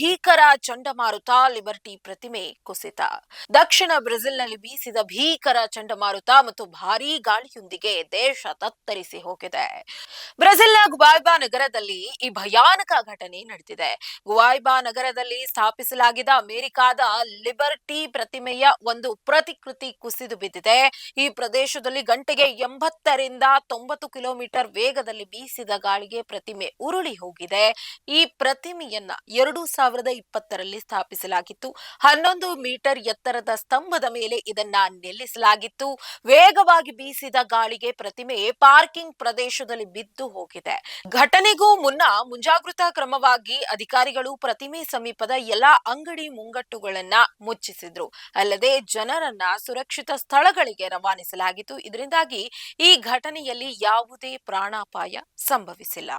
ಭೀಕರ ಚಂಡಮಾರುತ, ಲಿಬರ್ಟಿ ಪ್ರತಿಮೆ ಕುಸಿತ. ದಕ್ಷಿಣ ಬ್ರೆಜಿಲ್ನಲ್ಲಿ ಬೀಸಿದ ಭೀಕರ ಚಂಡಮಾರುತ ಮತ್ತು ಭಾರೀ ಗಾಳಿಯೊಂದಿಗೆ ದೇಶ ತತ್ತರಿಸಿ ಹೋಗಿದೆ. ಬ್ರೆಜಿಲ್ನ ಗುವಾಯ್ಬಾ ನಗರದಲ್ಲಿ ಈ ಭಯಾನಕ ಘಟನೆ ನಡೆದಿದೆ. ಗುವಾಯ್ಬಾ ನಗರದಲ್ಲಿ ಸ್ಥಾಪಿಸಲಾಗಿದ್ದ ಅಮೆರಿಕಾದ ಲಿಬರ್ಟಿ ಪ್ರತಿಮೆಯ ಒಂದು ಪ್ರತಿಕೃತಿ ಕುಸಿದು ಬಿದ್ದಿದೆ. ಈ ಪ್ರದೇಶದಲ್ಲಿ ಗಂಟೆಗೆ ಎಂಬತ್ತರಿಂದ ತೊಂಬತ್ತು ಕಿಲೋಮೀಟರ್ ವೇಗದಲ್ಲಿ ಬೀಸಿದ ಗಾಳಿಗೆ ಪ್ರತಿಮೆ ಉರುಳಿ ಹೋಗಿದೆ. ಈ ಪ್ರತಿಮೆಯನ್ನ ಎರಡು ಸಾವಿರದ ಇಪ್ಪತ್ತರಲ್ಲಿ ಸ್ಥಾಪಿಸಲಾಗಿತ್ತು. ಹನ್ನೊಂದು ಮೀಟರ್ ಎತ್ತರದ ಸ್ತಂಭದ ಮೇಲೆ ಇದನ್ನ ನಿಲ್ಲಿಸಲಾಗಿತ್ತು. ವೇಗವಾಗಿ ಬೀಸಿದ ಗಾಳಿಗೆ ಪ್ರತಿಮೆ ಪಾರ್ಕಿಂಗ್ ಪ್ರದೇಶದಲ್ಲಿ ಬಿದ್ದು ಹೋಗಿದೆ. ಘಟನೆಗೂ ಮುನ್ನ ಮುಂಜಾಗ್ರತಾ ಕ್ರಮವಾಗಿ ಅಧಿಕಾರಿಗಳು ಪ್ರತಿಮೆ ಸಮೀಪದ ಎಲ್ಲಾ ಅಂಗಡಿ ಮುಂಗಟ್ಟುಗಳನ್ನ ಮುಚ್ಚಿಸಿದ್ರು. ಅಲ್ಲದೆ ಜನರನ್ನ ಸುರಕ್ಷಿತ ಸ್ಥಳಗಳಿಗೆ ರವಾನಿಸಲಾಗಿತ್ತು. ಇದರಿಂದಾಗಿ ಈ ಘಟನೆಯಲ್ಲಿ ಯಾವುದೇ ಪ್ರಾಣಾಪಾಯ ಸಂಭವಿಸಿಲ್ಲ.